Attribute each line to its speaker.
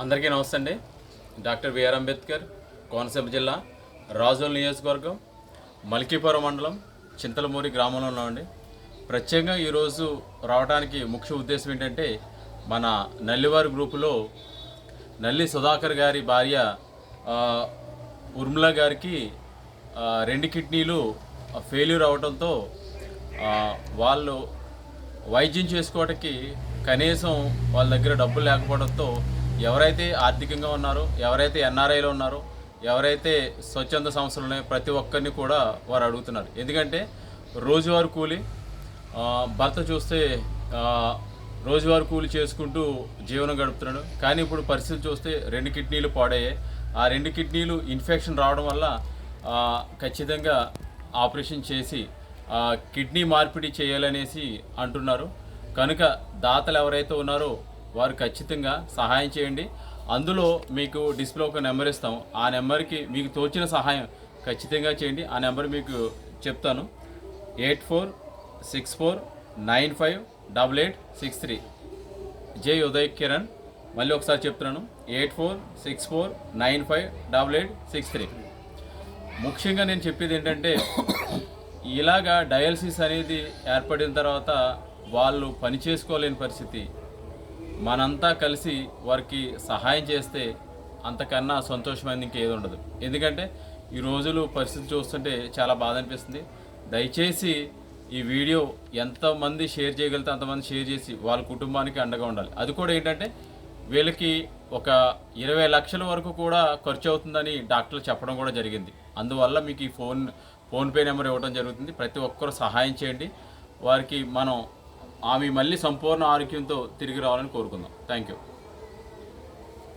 Speaker 1: అందరికీ నమస్తే అండి డాక్టర్ బిఆర్ అంబేద్కర్ కోనసీమ జిల్లా రాజోల్ నియోజకవర్గం మల్కీపురం మండలం చింతలమూరి గ్రామంలో ఉన్నామండి. ప్రత్యేకంగా ఈరోజు రావడానికి ముఖ్య ఉద్దేశం ఏంటంటే మన నల్లివారి గ్రూపులో నల్లి సుధాకర్ గారి భార్య ఆ, ఉర్మిళ గారికి రెండు కిడ్నీలు ఫెయిల్యూర్ అవడంతో వాళ్ళు వైద్యం చేసుకోవడానికి కనీసం వాళ్ళ దగ్గర డబ్బులు లేకపోవడంతో ఎవరైతే ఆర్థికంగా ఉన్నారో ఎవరైతే ఎన్ఆర్ఐలో ఉన్నారో ఎవరైతే స్వచ్ఛంద సంస్థలు ఉన్నాయో ప్రతి ఒక్కరిని కూడా వారు అడుగుతున్నారు. ఎందుకంటే రోజువారి కూలి భర్త చూస్తే రోజువారి కూలి చేసుకుంటూ జీవనం గడుపుతున్నాడు. కానీ ఇప్పుడు పరిస్థితి చూస్తే రెండు కిడ్నీలు పాడయ్యాయి. ఆ రెండు కిడ్నీలు ఇన్ఫెక్షన్ రావడం వల్ల ఖచ్చితంగా ఆపరేషన్ చేసి కిడ్నీ మార్పిడి చేయాలనేసి అంటున్నారు. కనుక దాతలు ఎవరైతే ఉన్నారో వారు ఖచ్చితంగా సహాయం చేయండి. అందులో మీకు డిస్ప్లే ఒక నెంబర్ ఇస్తాం ఆ నెంబర్కి మీకు తోచిన సహాయం ఖచ్చితంగా చేయండి. ఆ నెంబర్ మీకు చెప్తాను. Eight four six four nine five double eight six three. J Uday Kiran. మళ్ళీ ఒకసారి చెప్తున్నాను. Eight four six four nine five double eight six three. ముఖ్యంగా నేను చెప్పేది ఏంటంటే ఇలాగా డయాలసిస్ అనేది ఏర్పడిన తర్వాత వాళ్ళు పని చేసుకోలేని పరిస్థితి. మనంతా కలిసి వారికి సహాయం చేస్తే అంతకన్నా సంతోషమైంది ఇంకేది ఉండదు. ఎందుకంటే ఈ రోజులు పరిస్థితి చూస్తుంటే చాలా బాధ అనిపిస్తుంది. దయచేసి ఈ వీడియో ఎంతమంది షేర్ చేయగలిగితే అంతమంది షేర్ చేసి వాళ్ళ కుటుంబానికి అండగా ఉండాలి. అది కూడా ఏంటంటే వీళ్ళకి ఒక ఇరవై లక్షల వరకు కూడా ఖర్చు అవుతుందని డాక్టర్లు చెప్పడం కూడా జరిగింది. అందువల్ల మీకు ఈ ఫోన్ ఫోన్పే నెంబర్ ఇవ్వడం జరుగుతుంది. ప్రతి ఒక్కరు సహాయం చేయండి. వారికి మనం ఆమె మళ్ళీ సంపూర్ణ ఆరోగ్యంతో తిరిగి రావాలని కోరుకుందాం. Thank you